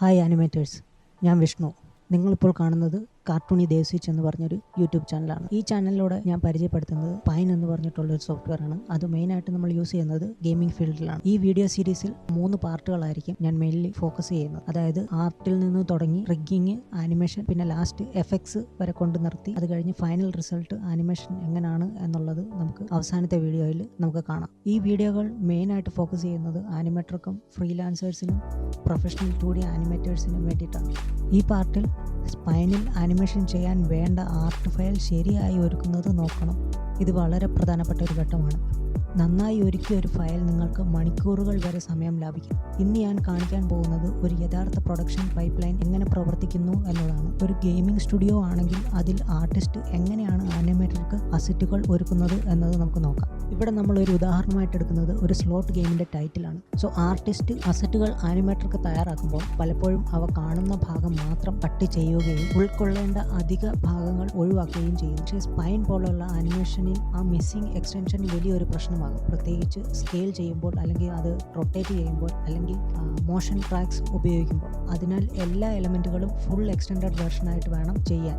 Hi animators ഞാൻ വിഷ്ണു. നിങ്ങളിപ്പോൾ കാണുന്നത് കാർട്ടൂണി ദേവസ്വിച്ച് എന്ന് പറഞ്ഞൊരു യൂട്യൂബ് ചാനലാണ്. ഈ ചാനലിലൂടെ ഞാൻ പരിചയപ്പെടുത്തുന്നത് പൈൻ എന്ന് പറഞ്ഞിട്ടുള്ള ഒരു സോഫ്റ്റ്വെയർ ആണ്. അത് മെയിനായിട്ട് നമ്മൾ യൂസ് ചെയ്യുന്നത് ഗെയിമിംഗ് ഫീൽഡിലാണ് ഈ വീഡിയോ സീരീസിൽ മൂന്ന് പാർട്ടുകളായിരിക്കും ഞാൻ മെയിൻലി ഫോക്കസ് ചെയ്യുന്നത്. അതായത് ആർട്ടിൽ നിന്ന് തുടങ്ങി റിഗിങ് ആനിമേഷൻ പിന്നെ ലാസ്റ്റ് എഫക്ട്സ് വരെ കൊണ്ട് നിർത്തി. അത് കഴിഞ്ഞ് ഫൈനൽ റിസൾട്ട് ആനിമേഷൻ എങ്ങനെയാണ് എന്നുള്ളത് നമുക്ക് അവസാനത്തെ വീഡിയോയിൽ നമുക്ക് കാണാം. ഈ വീഡിയോകൾ മെയിനായിട്ട് ഫോക്കസ് ചെയ്യുന്നത് ആനിമേറ്റർക്കും ഫ്രീലാൻസേഴ്സിനും പ്രൊഫഷണൽ ടു ഡി ആനിമേറ്റേഴ്സിനും വേണ്ടിയിട്ടാണ്. ഈ പാർട്ടിൽ സ്പൈനിൽ ആനിമേഷൻ ചെയ്യാൻ വേണ്ട ആർട്ട് ഫയൽ ശരിയായി ഒരുക്കുന്നത് നോക്കണം. ഇത് വളരെ പ്രധാനപ്പെട്ട ഒരു ഘട്ടമാണ്. നന്നായി ഒരുക്കിയ ഒരു ഫയൽ നിങ്ങൾക്ക് മണിക്കൂറുകൾ വരെ സമയം ലാഭിക്കും. ഇന്ന് ഞാൻ കാണിക്കാൻ പോകുന്നത് ഒരു യഥാർത്ഥ പ്രൊഡക്ഷൻ പൈപ്പ് ലൈൻ എങ്ങനെ പ്രവർത്തിക്കുന്നു എന്നതാണ്. ഒരു ഗെയിമിംഗ് സ്റ്റുഡിയോ ആണെങ്കിൽ അതിൽ ആർട്ടിസ്റ്റ് എങ്ങനെയാണ് ആനിമേറ്റർക്ക് അസറ്റുകൾ ഒരുക്കുന്നത് എന്നത് നമുക്ക് നോക്കാം. ഇവിടെ നമ്മൾ ഒരു ഉദാഹരണമായിട്ട് എടുക്കുന്നത് ഒരു സ്ലോട്ട് ഗെയിമിന്റെ ടൈറ്റിലാണ്. സോ ആർട്ടിസ്റ്റ് അസറ്റുകൾ ആനിമേറ്റർക്ക് തയ്യാറാക്കുമ്പോൾ പലപ്പോഴും അവ കാണുന്ന ഭാഗം മാത്രം കട്ട് ചെയ്യുകയും ഉൾക്കൊള്ളേണ്ട അധിക ഭാഗങ്ങൾ ഒഴിവാക്കുകയും ചെയ്യും. പക്ഷേ സ്പൈൻ പോലുള്ള ആനിമേഷനിൽ ആ മിസ്സിംഗ് എക്സ്റ്റൻഷൻ വലിയൊരു പ്രശ്നമാകും പ്രത്യേകിച്ച് സ്കെയിൽ ചെയ്യുമ്പോൾ അല്ലെങ്കിൽ അത് റൊട്ടേറ്റ് ചെയ്യുമ്പോൾ അല്ലെങ്കിൽ മോഷൻ ട്രാക്സ് ഉപയോഗിക്കുമ്പോൾ. അതിനാൽ എല്ലാ എലമെന്റുകളും ഫുൾ എക്സ്റ്റൻഡഡ് വേർഷനായിട്ട് വേണം ചെയ്യാൻ.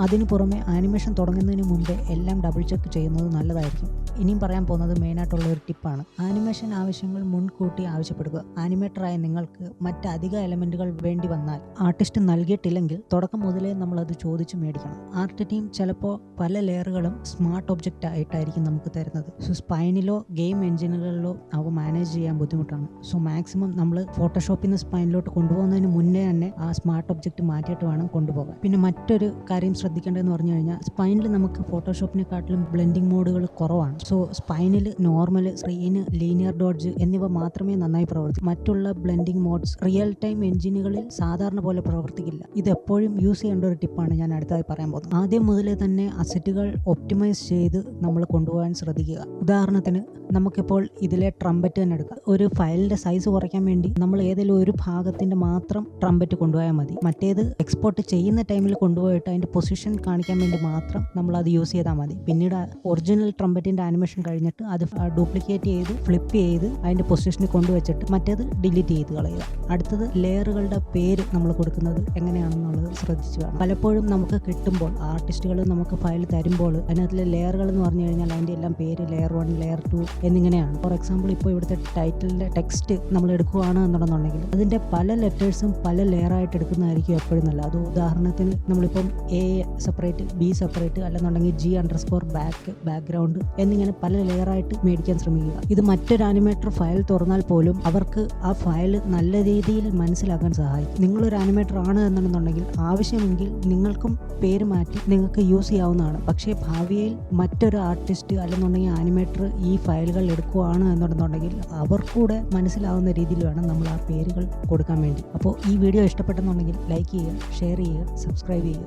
അതിനു പുറമെ ആനിമേഷൻ തുടങ്ങുന്നതിന് മുമ്പേ എല്ലാം ഡബിൾ ചെക്ക് ചെയ്യുന്നത് നല്ലതായിരിക്കും. ഇനിയും പറയാൻ പോകുന്നത് മെയിനായിട്ടുള്ള ഒരു ടിപ്പാണ് ആനിമേഷൻ ആവശ്യങ്ങൾ മുൻകൂട്ടി ആവശ്യപ്പെടുക. ആനിമേറ്ററായ നിങ്ങൾക്ക് മറ്റ് അധിക എലമെന്റുകൾ വേണ്ടി വന്നാൽ ആർട്ടിസ്റ്റ് നൽകിയിട്ടില്ലെങ്കിൽ തുടക്കം മുതലേ നമ്മളത് ചോദിച്ച് മേടിക്കണം. ആർട്ട് ടീം ചിലപ്പോൾ പല ലെയറുകളും സ്മാർട്ട് ഒബ്ജക്റ്റ് ആയിട്ടായിരിക്കും നമുക്ക് തരുന്നത്. സോ സ്പൈനിലോ ഗെയിം എഞ്ചിനുകളിലോ അവ മാനേജ് ചെയ്യാൻ ബുദ്ധിമുട്ടാണ്. സോ മാക്സിമം നമ്മൾ ഫോട്ടോഷോപ്പിൽ നിന്ന് സ്പൈനിലോട്ട് കൊണ്ടുപോകുന്നതിന് മുന്നേ തന്നെ ആ സ്മാർട്ട് ഒബ്ജക്റ്റ് മാറ്റിയിട്ട് വേണം കൊണ്ടുപോകാൻ. പിന്നെ മറ്റൊരു കാര്യം ശ്രദ്ധിക്കേണ്ടതെന്ന് പറഞ്ഞു കഴിഞ്ഞാൽ സ്പൈനിൽ നമുക്ക് ഫോട്ടോഷോപ്പിനെക്കാട്ടിലും ബ്ലെൻഡിങ് മോഡുകൾ കുറവാണ്. സോ സ്പൈനിൽ നോർമൽ സ്ക്രീന് ലീനിയർ ഡോഡ്ജ് എന്നിവ മാത്രമേ നന്നായി പ്രവർത്തിക്കൂ. മറ്റുള്ള ബ്ലെൻഡിങ് മോഡ്സ് റിയൽ ടൈം എഞ്ചിനുകളിൽ സാധാരണ പോലെ പ്രവർത്തിക്കില്ല. ഇത് എപ്പോഴും യൂസ് ചെയ്യേണ്ട ഒരു ടിപ്പാണ് ഞാൻ അടുത്തായി പറയാൻ പോകുന്നത്. ആദ്യം മുതലേ തന്നെ അസറ്റുകൾ ഒപ്റ്റിമൈസ് ചെയ്ത് നമ്മൾ കൊണ്ടുപോകാൻ ശ്രദ്ധിക്കുക. ഉദാഹരണത്തിന് നമുക്കിപ്പോൾ ഇതിലെ ട്രംപറ്റ് തന്നെ എടുക്കാം. ഒരു ഫയലിന്റെ സൈസ് കുറയ്ക്കാൻ വേണ്ടി നമ്മൾ ഏതെങ്കിലും ഒരു ഭാഗത്തിന്റെ മാത്രം ട്രംപറ്റ് കൊണ്ടുപോയാൽ മതി. മറ്റേത് എക്സ്പോർട്ട് ചെയ്യുന്ന ടൈമിൽ കൊണ്ടുപോയിട്ട് അതിന്റെ പൊസിഷൻ കാണിക്കാൻ വേണ്ടി മാത്രം നമ്മൾ അത് യൂസ് ചെയ്താൽ മതി. പിന്നീട് ഒറിജിനൽ ട്രംപറ്റിന്റെ ആനിമേഷൻ കഴിഞ്ഞിട്ട് അത് ഡ്യൂപ്ലിക്കേറ്റ് ചെയ്ത് ഫ്ലിപ്പ് ചെയ്ത് അതിന്റെ പൊസിഷനിൽ കൊണ്ടുവച്ചിട്ട് മറ്റേത് ഡിലീറ്റ് ചെയ്ത് കളയുക. അടുത്തത് ലെയറുകളുടെ പേര് നമ്മൾ കൊടുക്കുന്നത് എങ്ങനെയാണെന്നുള്ളത് ശ്രദ്ധിച്ചു വേണം പലപ്പോഴും നമുക്ക് കിട്ടുമ്പോൾ ആർട്ടിസ്റ്റുകൾ നമുക്ക് ഫയൽ തരുമ്പോൾ അതിനകത്തിലെ ലെയറുകൾ എന്ന് പറഞ്ഞു കഴിഞ്ഞാൽ അതിന്റെ എല്ലാം പേര് ലെയർ വൺ ലെയർ ടു എന്നിങ്ങനെയാണ്. ഫോർ എക്സാമ്പിൾ ഇപ്പോൾ ഇവിടുത്തെ ടൈറ്റിലിന്റെ ടെക്സ്റ്റ് നമ്മൾ എടുക്കുകയാണ് എന്നുണ്ടെന്നുണ്ടെങ്കിൽ അതിന്റെ പല ലെറ്റേഴ്സും പല ലെയറായിട്ട് എടുക്കുന്നതായിരിക്കും എപ്പോഴും നല്ല അത് ഉദാഹരണത്തിന് നമ്മളിപ്പം എ സെപ്പറേറ്റ് ബി സെപ്പറേറ്റ് അല്ലെന്നുണ്ടെങ്കിൽ G under score back background എന്നിങ്ങനെ പല ലെയറായിട്ട് മേടിക്കാൻ ശ്രമിക്കുക. ഇത് മറ്റൊരു ആനിമേറ്റർ ഫയൽ തുറന്നാൽ പോലും അവർക്ക് ആ ഫയൽ നല്ല രീതിയിൽ മനസ്സിലാക്കാൻ സഹായിക്കും. നിങ്ങളൊരു ആനിമേറ്റർ ആണ് എന്നുണ്ടെന്നുണ്ടെങ്കിൽ ആവശ്യമെങ്കിൽ നിങ്ങൾക്കും പേര് മാറ്റി നിങ്ങൾക്ക് യൂസ് ചെയ്യാവുന്നതാണ്. പക്ഷേ ഭാവിയിൽ മറ്റൊരു ആർട്ടിസ്റ്റ് അല്ലെന്നുണ്ടെങ്കിൽ ആനിമേറ്റർ ഈ ഫയലുകൾ എടുക്കുവാണ് എന്നുണ്ടെന്നുണ്ടെങ്കിൽ അവർക്കൂടെ മനസ്സിലാവുന്ന രീതിയിൽ വേണം നമ്മൾ ആ പേരുകൾ കൊടുക്കാൻ വേണ്ടി. അപ്പോൾ ഈ വീഡിയോ ഇഷ്ടപ്പെട്ടെന്നുണ്ടെങ്കിൽ ലൈക്ക് ചെയ്യുക ഷെയർ ചെയ്യുക സബ്സ്ക്രൈബ് ചെയ്യുക.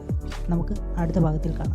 നമുക്ക് അടുത്ത ഭാഗത്തിൽ കാണാം.